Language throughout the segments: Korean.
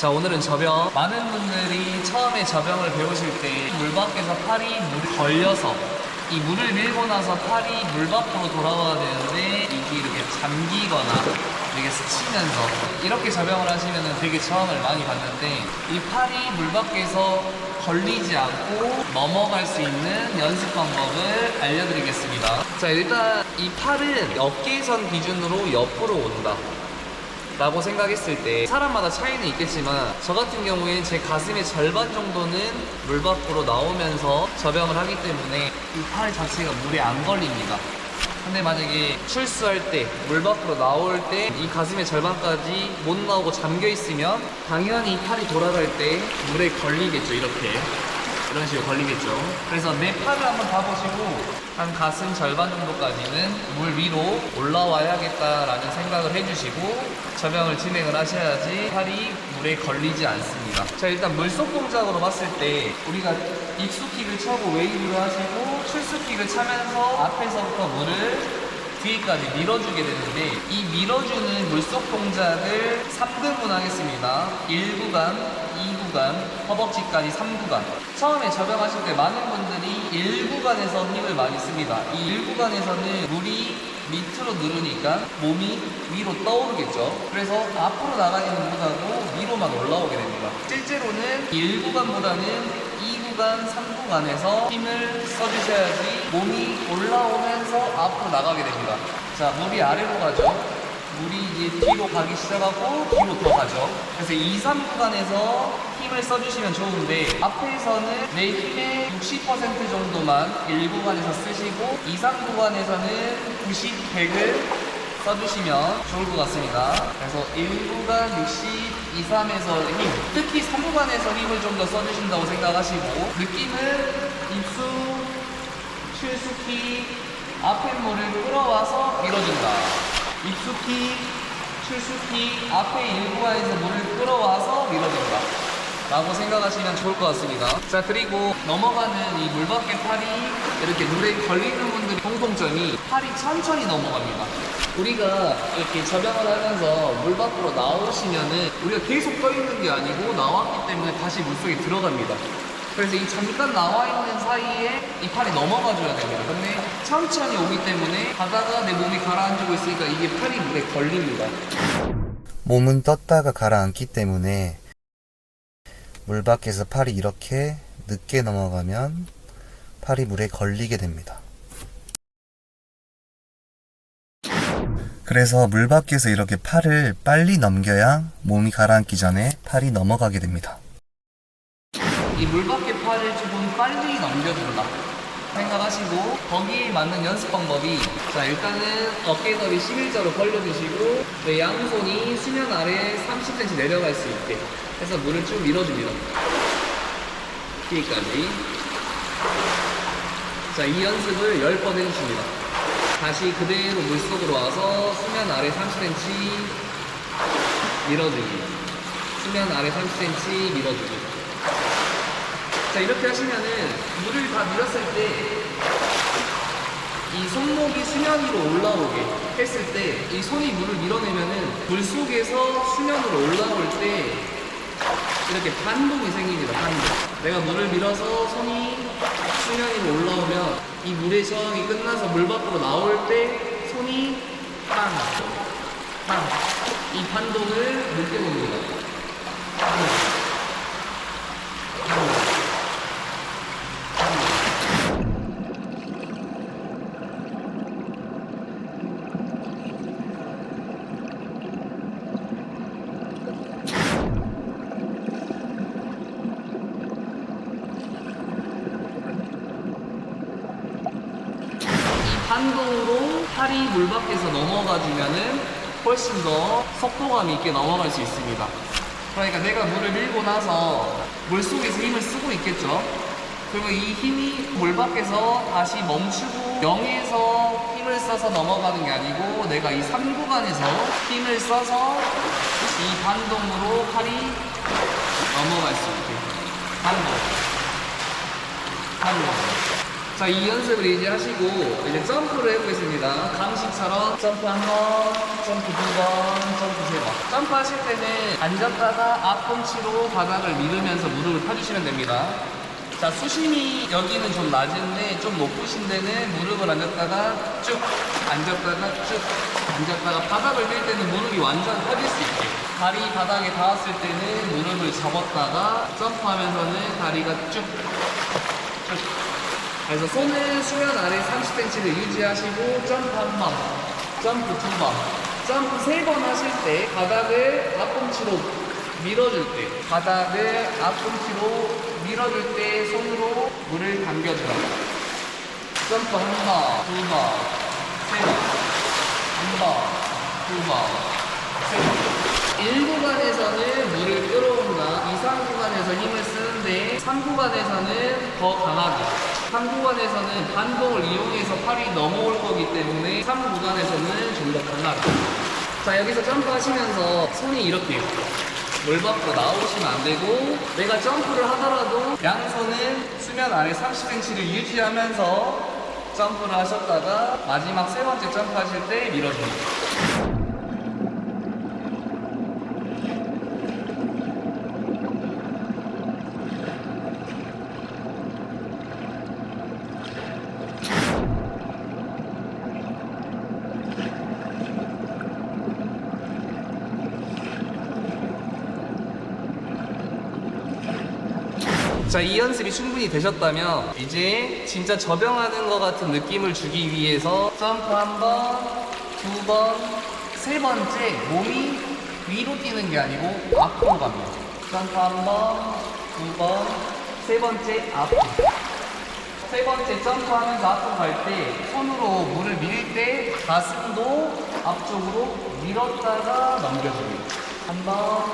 자 오늘은 저병 많은 분들이 처음에 저병을 배우실 때 물 밖에서 팔이 물에 걸려서 이 물을 밀고 나서 팔이 물 밖으로 돌아와야 되는데 이게 이렇게 잠기거나 이렇게 스치면서 이렇게 저병을 하시면 되게 저항을 많이 받는데 이 팔이 물 밖에서 걸리지 않고 넘어갈 수 있는 연습 방법을 알려드리겠습니다. 자 일단 이 팔은 어깨선 기준으로 옆으로 온다. 라고 생각했을 때 사람마다 차이는 있겠지만 저 같은 경우엔 제 가슴의 절반 정도는 물 밖으로 나오면서 저병을 하기 때문에 이 팔 자체가 물에 안 걸립니다. 근데 만약에 출수할 때, 물 밖으로 나올 때 이 가슴의 절반까지 못 나오고 잠겨 있으면 당연히 이 팔이 돌아갈 때 물에 걸리겠죠, 이렇게. 이런 식으로 걸리겠죠. 그래서 내 팔을 한번 봐보시고 한 가슴 절반 정도까지는 물 위로 올라와야겠다라는 생각을 해주시고 저병을 진행을 하셔야지 팔이 물에 걸리지 않습니다. 자 일단 물속 동작으로 봤을 때 우리가 입수킥을 차고 웨이브를 하시고 출수킥을 차면서 앞에서부터 물을 뒤에까지 밀어주게 되는데 이 밀어주는 물속 동작을 3등분 하겠습니다. 1구간, 2구간, 허벅지까지 3구간. 처음에 접영하실 때 많은 분들이 1구간에서 힘을 많이 씁니다. 이 1구간에서는 물이 밑으로 누르니까 몸이 위로 떠오르겠죠. 그래서 앞으로 나가지는 못하고 위로만 올라오게 됩니다. 실제로는 1구간보다는 2구간, 3구간에서 힘을 써주셔야지 몸이 올라오면서 앞으로 나가게 됩니다. 자, 물이 아래로 가죠. 물이 이제 뒤로 가기 시작하고 뒤로 더 가죠. 그래서 2, 3 구간에서 힘을 써주시면 좋은데 앞에서는 내 힘의 60% 정도만 1구간에서 쓰시고 2, 3 구간에서는 90, 100을 써주시면 좋을 것 같습니다. 그래서 1구간 60, 2, 3에서 힘, 특히 3구간에서 힘을 좀 더 써주신다고 생각하시고 느낌은 입수, 출수키, 앞에 물을 끌어와서 밀어준다. 입수키, 출수키, 앞에 1구간에서 물을 끌어와서 밀어준다. 라고 생각하시면 좋을 것 같습니다. 자, 그리고 넘어가는 이 물밖에 팔이 이렇게 물에 걸리는 분들의 공통점이 팔이 천천히 넘어갑니다. 우리가 이렇게 접영을 하면서 물 밖으로 나오시면은 우리가 계속 떠 있는 게 아니고 나왔기 때문에 다시 물 속에 들어갑니다. 그래서 이 잠깐 나와 있는 사이에 이 팔이 넘어가 줘야 됩니다. 근데 천천히 오기 때문에 가다가 내 몸이 가라앉고 있으니까 이게 팔이 물에 걸립니다. 몸은 떴다가 가라앉기 때문에 물 밖에서 팔이 이렇게 늦게 넘어가면 팔이 물에 걸리게 됩니다. 그래서 물 밖에서 이렇게 팔을 빨리 넘겨야 몸이 가라앉기 전에 팔이 넘어가게 됩니다. 이 물 밖에 팔을 조금 빨리 넘겨준다 생각하시고 거기에 맞는 연습 방법이 자 일단은 어깨 너비 11자로 벌려주시고 네, 양손이 수면 아래 30cm 내려갈 수 있게 해서 물을 쭉 밀어줍니다. 뒤까지. 자이 연습을 10번 해주십니다. 다시 그대로 물속으로 와서 수면 아래 30cm 밀어주기 수면 아래 30cm 밀어주기 자 이렇게 하시면은 물을 다 밀었을 때 이 손목이 수면 위로 올라오게 했을 때 이 손이 물을 밀어내면은 물 속에서 수면으로 올라올 때 이렇게 반동이 생깁니다 반동 내가 물을 밀어서 손이 수면 위로 올라오면 이 물의 저항이 끝나서 물 밖으로 나올 때 손이 빵, 빵. 이 반동을 느껴봅니다. 빵, 빵. 이 반동으로 팔이 물 밖에서 넘어가주면은 훨씬 더 속도감 있게 넘어갈 수 있습니다. 그러니까 내가 물을 밀고 나서 물 속에서 힘을 쓰고 있겠죠. 그리고 이 힘이 물 밖에서 다시 멈추고 0에서 힘을 써서 넘어가는 게 아니고 내가 이 3구간에서 힘을 써서 이 반동으로 팔이 넘어갈 수 있게. 반동. 반동. 자, 이 연습을 이제 하시고 이제 점프를 해보겠습니다. 강식처럼 점프 한 번, 점프 두 번, 점프 세 번. 점프 하실 때는 앉았다가 앞꿈치로 바닥을 밀으면서 무릎을 펴주시면 됩니다. 자, 수심이 여기는 좀 낮은데 좀 높으신 데는 무릎을 앉았다가 쭉, 앉았다가 쭉, 앉았다가 바닥을 밀 때는 무릎이 완전 펴질 수 있게. 다리 바닥에 닿았을 때는 무릎을 잡았다가 점프하면서는 다리가 쭉, 쭉. 그래서 손은 수면 아래 30cm를 유지하시고 점프 한 번, 점프 두 번, 점프 세 번 하실 때 바닥을 앞꿈치로 밀어줄 때 바닥을 앞꿈치로 밀어줄 때 손으로 물을 당겨줘요. 점프 한 번, 두 번, 세 번, 한 번, 두 번, 세 번. 1구간에서는 물을 끌어온다. 2, 3구간에서 힘을 쓰는데 3구간에서는 더 강하게. 3구간에서는 반동을 이용해서 팔이 넘어올 거기 때문에 3구간에서는 좀 더 강하게. 자, 여기서 점프하시면서 손이 이렇게 물 밖으로 나오시면 안 되고 내가 점프를 하더라도 양손은 수면 아래 30cm를 유지하면서 점프를 하셨다가 마지막 세 번째 점프 하실 때 밀어줍니다. 자, 이 연습이 충분히 되셨다면 이제 진짜 접영하는 것 같은 느낌을 주기 위해서 점프 한 번, 두 번, 세 번째 몸이 위로 뛰는 게 아니고 앞으로 갑니다. 점프 한 번, 두 번, 세 번째 앞으로. 세 번째 점프하면서 앞으로 갈 때 손으로 물을 밀 때 가슴도 앞쪽으로 밀었다가 넘겨줍니다. 한 번,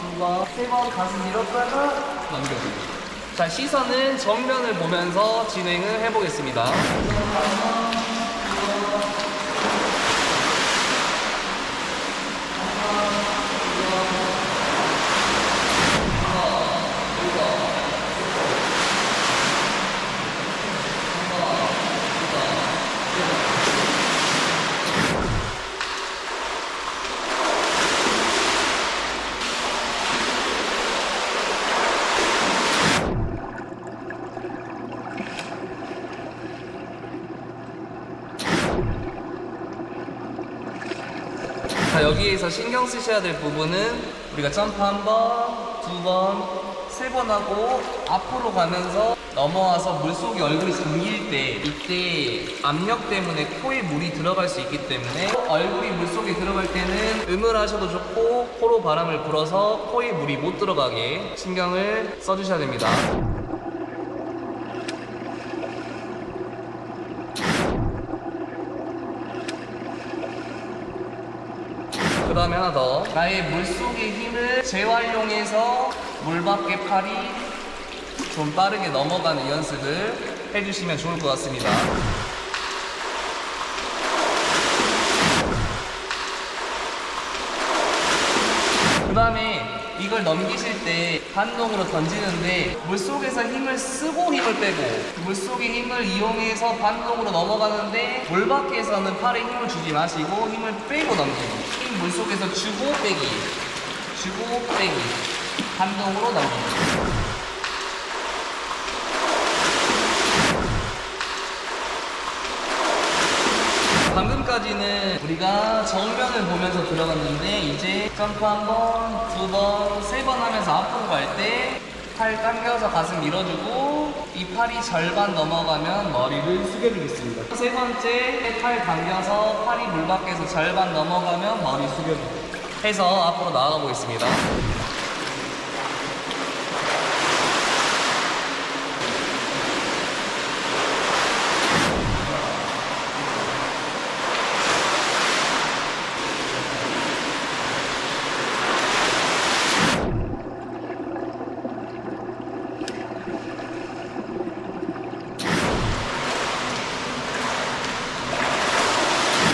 두 번, 세 번 가슴 밀었다가 넘겨줍니다. 자, 시선은 정면을 보면서 진행을 해보겠습니다. 자, 여기에서 신경 쓰셔야 될 부분은 우리가 점프 한 번, 두 번, 세 번 하고 앞으로 가면서 넘어와서 물속에 얼굴이 잠길 때 이때 압력 때문에 코에 물이 들어갈 수 있기 때문에 얼굴이 물속에 들어갈 때는 음을 하셔도 좋고 코로 바람을 불어서 코에 물이 못 들어가게 신경을 써주셔야 됩니다. 그 다음에 하나 더. 나의 물속의 힘을 재활용해서 물 밖의 팔이 좀 빠르게 넘어가는 연습을 해주시면 좋을 것 같습니다. 그 다음에 이걸 넘기실 때 반동으로 던지는데 물속에서 힘을 쓰고 힘을 빼고 물속의 힘을 이용해서 반동으로 넘어가는데 물 밖에서는 팔에 힘을 주지 마시고 힘을 빼고 넘기기 힘 물속에서 주고 빼기 주고 빼기 반동으로 넘기기 방금까지는 정면을 보면서 들어갔는데 이제 점프 한 번, 두 번, 세 번 하면서 앞으로 갈 때 팔 당겨서 가슴 밀어주고 이 팔이 절반 넘어가면 머리를 숙여주겠습니다. 세 번째 팔 당겨서 팔이 물 밖에서 절반 넘어가면 머리 숙여주고 해서 앞으로 나아가 보겠습니다.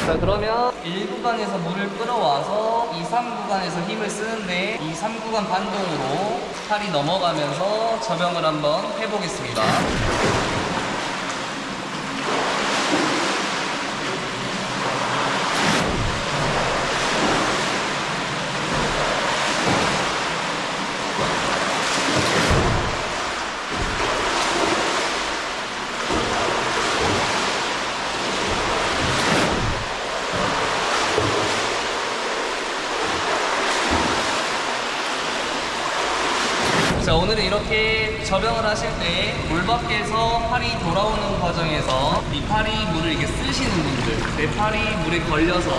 자 그러면 1구간에서 물을 끌어와서 2, 3구간에서 힘을 쓰는데 2, 3구간 반동으로 팔이 넘어가면서 접영을 한번 해보겠습니다. 자 오늘은 이렇게 접영을 하실 때 물 밖에서 팔이 돌아오는 과정에서 이 팔이 물을 이렇게 쓰시는 분들 내 팔이 물에 걸려서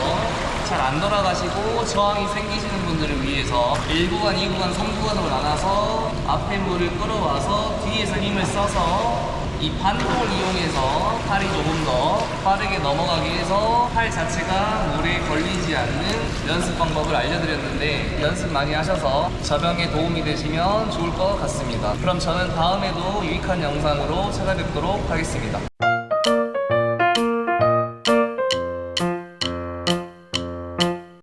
잘 안 돌아가시고 저항이 생기시는 분들을 위해서 1구간, 2구간, 3구간으로 나눠서 앞에 물을 끌어와서 뒤에서 힘을 써서 이 반동을 이용해서 팔이 조금 더 빠르게 넘어가게 해서 팔 자체가 물에 걸리지 않는 연습 방법을 알려드렸는데 연습 많이 하셔서 저병에 도움이 되시면 좋을 것 같습니다. 그럼 저는 다음에도 유익한 영상으로 찾아뵙도록 하겠습니다.